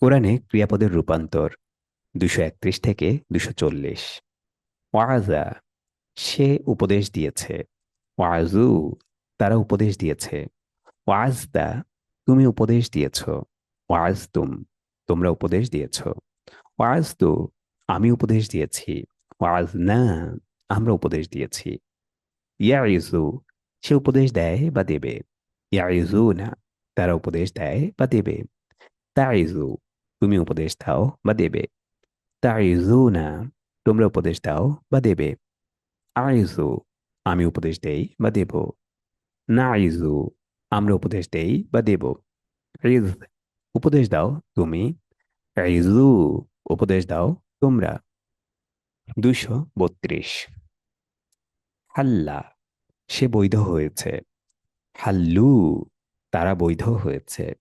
কোরআনে ক্রিয়াপদের রূপান্তর দুশো একত্রিশ থেকে দুশো চল্লিশ। ওয়াজা, সে উপদেশ দিয়েছে। ওয়াজু, তারা উপদেশ দিয়েছে। ওয়াজদা, তুমি উপদেশ দিয়েছ। ওয়াজ তুম তোমরা উপদেশ দিয়েছ। ওয়াজ তু আমি উপদেশ দিয়েছি। ওয়াজ না আমরা উপদেশ দিয়েছি। ইয়া ইজু সে উপদেশ দেয় বা দেবে। ইয়া ইজু না তারা উপদেশ দেয় বা দেবে। তা ইজু তুমি উপদেশ দাও বা দেবে। তা ইজু না তোমরা উপদেশ দাও বা দেবে। আইজু আমি উপদেশ দেই বা দেব। না আইজু আমরা উপদেশ দেই বা দেব। রিজ উপদেশ দাও তুমি। রিজু উপদেশ দাও তোমরা। দুশো বত্রিশ। হাল্লা, সে বৈধ হয়েছে। হাল্লু, তারা বৈধ হয়েছে।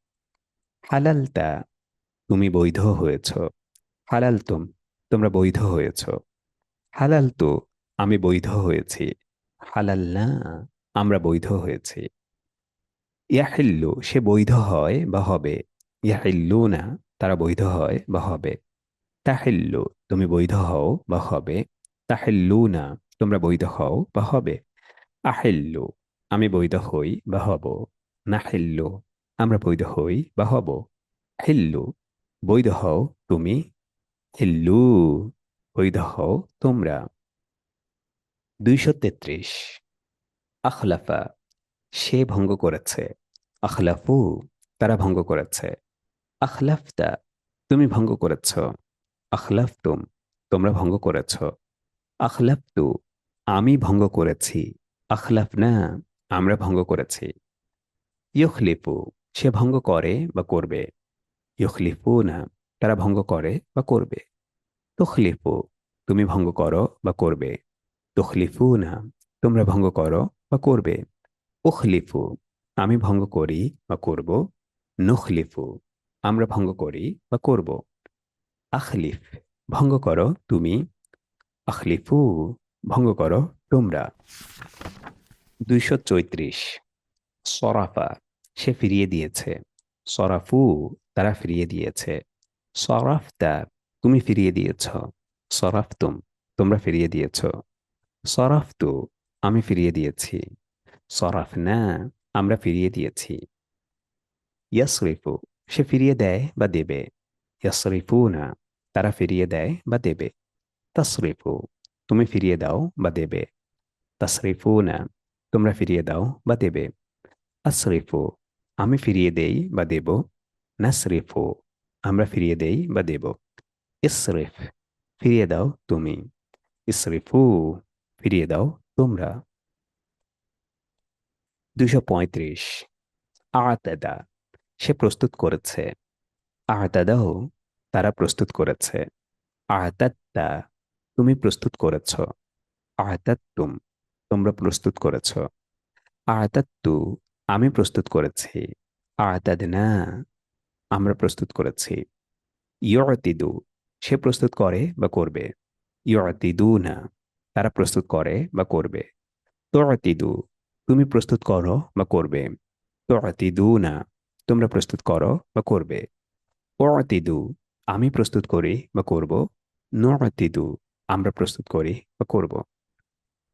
হালালতা তুমি বৈধ হয়েছ। হালালতুম তোমরা বৈধ হয়েছ। হালালতু আমি বৈধ হয়েছি। হালাল্লা আমরা বৈধ হয়েছি। ইয়াহিল্লু, সে বৈধ হয় বা হবে। ইয়াহিল্লু না, তারা বৈধ হয় বা হবে। তাহিল্লু, তুমি বৈধ হও বা হবে। তাহিল্লু না, তোমরা বৈধ হও বা হবে। আহিল্লু, আমি বৈধ হই বা হব। নাহিল্লু, আমরা বৈধ হই বা হব। হিল্লু বৈধ হও তুমি। হিল্লু, বৈধ হও তোমরা। দুইশো তেত্রিশ। আখলাফা, সে ভঙ্গ করেছে। আখলাফু, তারা ভঙ্গ করেছে। আখলাফতা, তুমি ভঙ্গ করেছ। আখলাফতুম, তোমরা ভঙ্গ করেছ। আখলাফতু, আমি ভঙ্গ করেছি। আখলাফ না আমরা ভঙ্গ করেছি। ইয়খলিফু সে ভঙ্গ করে বা করবে। ইয়খলিফু না, তারা ভঙ্গ করে বা করবে। তখলিফু, তুমি ভঙ্গ করো বা করবে। তখলিফু না, তোমরা ভঙ্গ করো বা করবে। উখলিফু, আমি ভঙ্গ করি বা করব। নুখলিফু, আমরা ভঙ্গ করি বা করব। আখলিফ, ভঙ্গ করো তুমি। আখলিফু, ভঙ্গ করো তোমরা। দুইশো চৈত্রিশ, সরাফা, সে ফিরিয়ে দিয়েছে। সরাফু তারা ফিরিয়ে দিয়েছে। সরাফতা তুমি ফিরিয়ে দিয়েছ। সরাফতুম, তোমরা ফিরিয়ে দিয়েছ। সরাফতু, আমি ফিরিয়ে দিয়েছি। সরাফ না আমরা ফিরিয়ে দিয়েছি। ইয়াসরিফু, সে ফিরিয়ে দেয় বা দেবে? ইয়াসরিফু না তারা ফিরিয়ে দেয় বা দেবে? তসরিফু, তুমি ফিরিয়ে দাও বা দেবে? তসরিফু না তোমরা ফিরিয়ে দাও বা দেবে? আসরিফু, আমি ফিরিয়ে দেই বা দেব? নাসরিফু, আমরা ফিরিয়ে দেই বা দেব। ইসরিফ, ফিরিয়ে দাও তুমি। ইসরিফু, ফিরিয়ে দাও তোমরা। দুশো পঁয়ত্রিশ, আতাদা, সে প্রস্তুত করেছে। আতাদাও তারা প্রস্তুত করেছে। আতাত্তা তুমি প্রস্তুত করেছ। আতাত্তুম তোমরা প্রস্তুত করেছ। আতাত্তু আমি প্রস্তুত করেছি। আতাদ না আমরা প্রস্তুত করেছি। ইয়তিদু সে প্রস্তুত করে বা করবে। ইয়তিদু না তারা প্রস্তুত করে বা করবে। তোয়াতিদু তুমি প্রস্তুত করো বা করবে। তোয়াতিদু না তোমরা প্রস্তুত করো বা করবে। ওয়াতিদু আমি প্রস্তুত করি বা করব। নোয়াতিদু আমরা প্রস্তুত করি বা করব।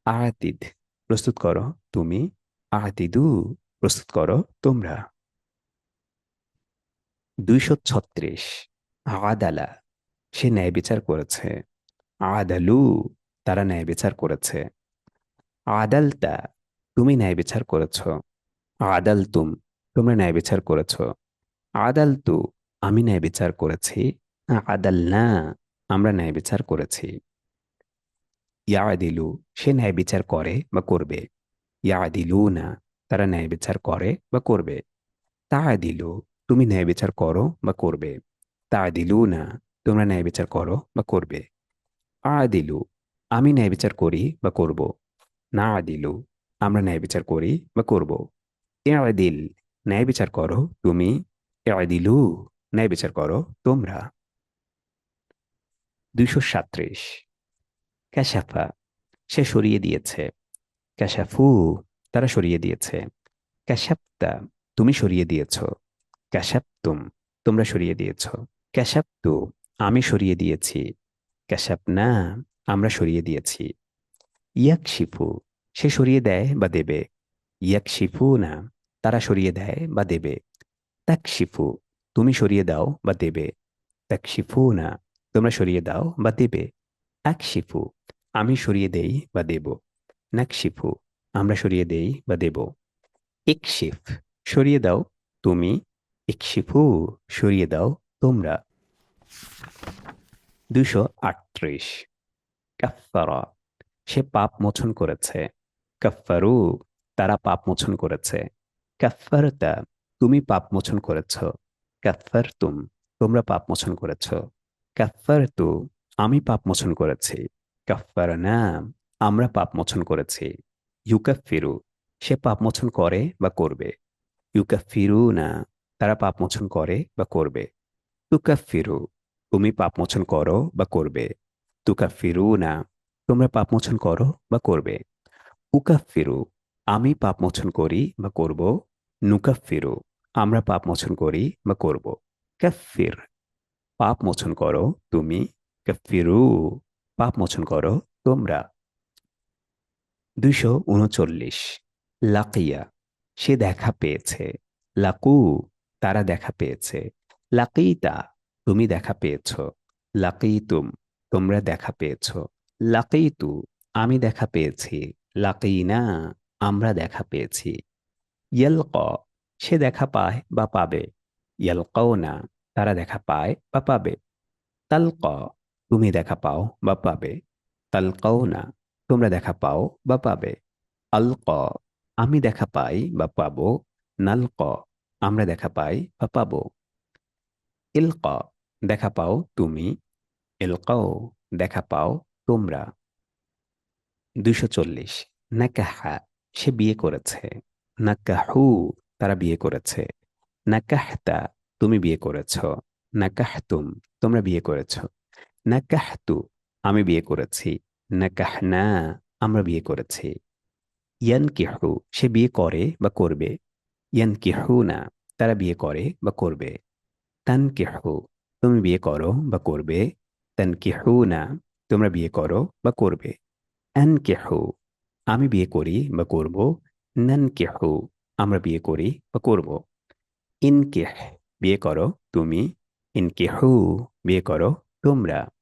আয়াতিদ প্রস্তুত করো তুমি। আয়াতিদু প্রস্তুত করো তোমরা। দুইশো ছত্রিশ। আদালা, সে ন্যায় বিচার করেছে। আদালু, তারা ন্যায় বিচার করেছে। আদালতা, তুমি ন্যায় বিচার করেছ। আদাল তুম তোমরা ন্যায় বিচার করেছ। আদাল আমি ন্যায় বিচার করেছি। আদাল না আমরা ন্যায় বিচার করেছি। ইয়াদিলু, সে ন্যায় বিচার করে বা করবে। ইয়াদিলু না তারা ন্যায় বিচার করে বা করবে। তা দিলু তুমি ন্যায় বিচার করো বা করবে। তা দিলু না তোমরা ন্যায় বিচার করো বা করবে। আ দিলু আমি ন্যায় বিচার করি বা করব। না দিলু আমরা ন্যায় বিচার করি বা করব। এ দিল ন্যায় বিচার করো তুমি। এ দিলু ন্যায় বিচার করো তোমরা। দুইশো সাত্রিশ। ক্যাশাফা সে সরিয়ে দিয়েছে। ক্যাশাফু তারা সরিয়ে দিয়েছে। ক্যাশাপ্তা তুমি সরিয়ে দিয়েছ। ক্যাশাপ্তুম তোমরা সরিয়ে দিয়েছ। ক্যাশাপ্তু আমি সরিয়ে দিয়েছি। ক্যাশাপ না, আমরা সরিয়ে দিয়েছি। ইয়াক শিফু, সে সরিয়ে দেয় বা দেবে। ইয়াক শিফু না, তারা সরিয়ে দেয় বা দেবে। তাক শিফু, তুমি সরিয়ে দাও বা দেবে। তাক শিফু না, তোমরা সরিয়ে দাও বা দেবে। এক শিফু, আমি সরিয়ে দেই বা দেব। নাক শিফু, আমরা সরিয়ে দেই বা দেব। ইকশিফ সরিয়ে দাও, তুমি ইকশিফু সরিয়ে দাও তোমরা। দুশো আটত্রিশ। কাফারা সে পাপ মোচন করেছে। কাফারু তারা পাপ মোচন করেছে। কাফারতা তুমি পাপ মোচন করেছ। কাফার তুম তোমরা পাপ মোচন করেছ। কাফার তু আমি পাপ মোচন করেছি। কাফার না আমরা পাপ মোচন করেছি। ইউকাফিরু, সে পাপ মোচন করে বা করবে। ইউকাফিরু না তারা পাপ মোচন করে বা করবে। তুকাফিরু তুমি পাপ মোচন করো বা করবে। তুকা ফিরু না, তোমরা পাপ মোচন করো বা করবে। উকাফিরু আমি পাপ মোচন করি বা করব। নুকাফিরু আমরা পাপ মোচন করি বা করব। কাফির পাপ মোচন করো তুমি। কাফিরু পাপ মোচন করো তোমরা। দুইশো উনচল্লিশ, লাকিয়া, সে দেখা পেয়েছে। লাকু তারা দেখা পেয়েছে। লাকিতা, তুমি দেখা পেয়েছ। লাকিতুম, তোমরা দেখা পেয়েছ। লাকিতু, আমি দেখা পেয়েছি। লাকিনা, আমরা দেখা পেয়েছি। ইয়েলক, সে দেখা পায় বা পাবে। ইয়েলকাও না তারা দেখা পায় বা পাবে। তালক, তুমি দেখা পাও বা পাবে। তালকাও না তোমরা দেখা পাও বা পাবে। আলক, আমি দেখা পাই বা পাবো। নালক আমরা দেখা পাই বা পাবো। ইলক, দেখা পাও তুমি। ইলকাও, দেখা পাও তোমরা। দুইশো চল্লিশ, নাকাহা, সে বিয়ে করেছে। নাকাহু, তারা বিয়ে করেছে। নাকাহতা, তুমি বিয়ে করেছ। নাকাহতুম, তোমরা বিয়ে করেছ। নাকাহতু, আমি বিয়ে করেছি। নাকাহনা, আমরা বিয়ে করেছি। ইয়ান কিহু সে বিয়ে করে বা করবে। না তারা বিয়ে করে বা করবে। তান কিহু তুমি বিয়ে করো বা করবে। তান কিহু না তোমরা বিয়ে করো বা করবে। অ্যান কেহু আমি বিয়ে করি বা করব। নান কেহু আমরা বিয়ে করি বা করব। ইন কেহ বিয়ে করো তুমি। ইন কেহু বিয়ে করো তোমরা।